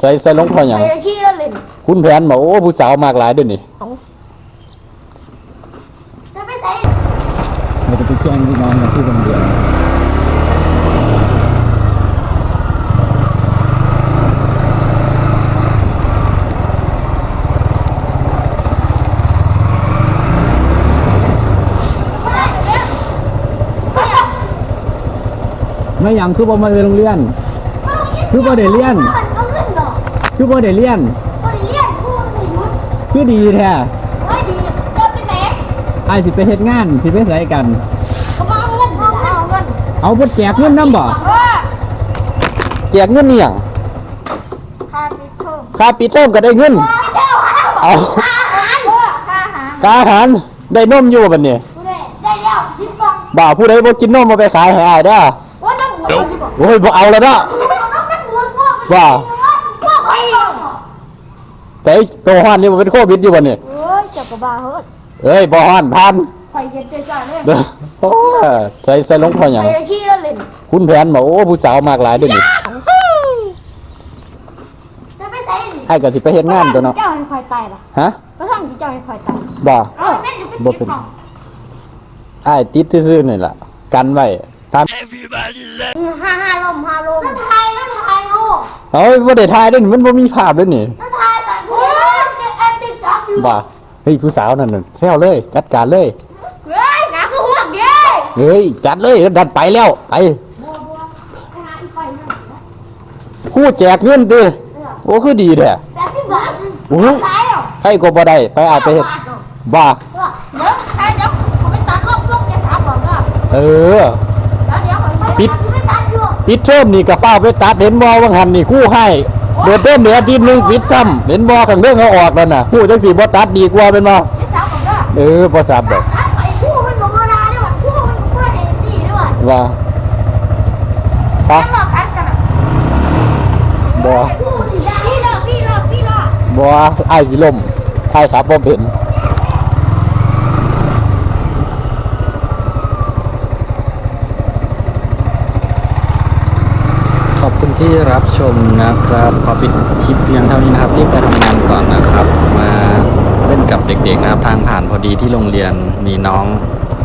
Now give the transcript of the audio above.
ใส่ใส่ลงพอหยัง ไปขี้แล้วเล่นคุณแผนบอกโอ้ผู้สาวมากหลายเด้วยนี่จะไปใส่เราจะไปแจ้งพี่น้องกันที่โรงเรียนไม่หยังคือบ่มาเรียนโรงเรียน คือบ่ได้เรียนเอาเงินเหรอ คือบ่ได้เรียนบ่ได้เรียนพูดไม่หยุดคือดีแท้ไม่ดีเดินไปไหนไอ้ายสิไปเฮ็ดงานสิไปไสกัน ก็มาเอาเงินเอาเงินเอาเงินเอาบ่แจกเงินนำบ่เออแจกเงินนี่หยังค่าติดเทอมค่าปิดเทอมก็ได้เงินไม่เท่าห้าเอา ค่าอาหารค่าอาหารค่าอาหารได้นมอยู่บัดนี้กูได้ได้เดียวสิบกล่องบ่าวผู้ใดบ่กินนมมาไปขายให้อ้ายเด้อว่าน้ำหมูดีกว่าโอ้ยบ่เอาแล้วเนาะน้ำมันหมูพวกว่าพวกไอ้ แต่ไอ้ตัวฮ้อนนี่บ่เป็นโควิดอยู่บัดนี้เอ้ยเจับกระบาเฮ้ยเอ้ยบ่ฮ้อนพันไฟเย็นใจจ่าเลยเด้อโอ้ยใส่ใส่ลงพอหยัง ไปขี้แล้วเล่นคุณแผนบอกโอ้ผู้สาวมากหลายเด้วยนี่จะไปใส่ให้ก็สิไปเฮ็ดงานตัวเนาะเจ้าให้คอยตายล่ะฮะก็ทำที่เจ้าให้คอยตายบ่เออแม่จะไปบ่สิเป็นของอ้ายติดซื่อๆนี่ล่ะกันไว้ตามห้าห้าลมห้าลมแล้วทายแล้วทายลูกเฮ้ยบ่ได้ถ่ายเด้อนี่มันบ่มีภาพเด้อนี่แล้วทายตอนนี้เด็กแอน ติดจับอยู่บ่เฮ้ยผู้สาวนั่นน่ะแซวเลยจัดการเลยเฮ้ยหนาคือห่วงเด้เฮ้ยจัดเลยดันไปแล้วไปบัวบัวไปหาอีกไฟหนึ่งคู่แจกเงินติโอ้คือดีแท้แปดสิบบาทโอ้ยตายเหรอใครก็บ่ได้ไปอาจไปเฮ็ดบ่าเดี๋ยวใครเดี๋ยวผมไปตัดลบลบจะถามผมว่าเออเดี๋ยวเดี๋ยวผมไปตัดไม่ตัดอยู่ปิดเทอมนี่ก็ฟ้าวไปตัดเห็นบ่ว่าหันนี่คู่ให้ เดือนเทอมเหลืออาทิตย์หนึงปิดซ้ำเห็นบ่ข้างเรื่องเอาออกแล้วน่ะคู่จังสิบ่ตัดดีกว่าเป็นบ่จะถามผมว่าเออบ่ทราบดอกตัดไปคู่มันกับโบราณด้วยคู่มันกับเพื่อนเอ็นซีด้วยว่าปะแล้วหลอกกันกันอะบ่พี่หลอกพี่หลอกพี่หลอกบ่อ้ายสิล่มอ้ายขับบ่เป็น ขอบคุณ ที่รับชมนะครับ ขอปิดคลิปเพียงเท่านี้นะครับ รีบไปทำงานก่อนนะครับ มาเล่นกับเด็กๆนะครับ ทางผ่านพอดีที่โรงเรียนมีน้อง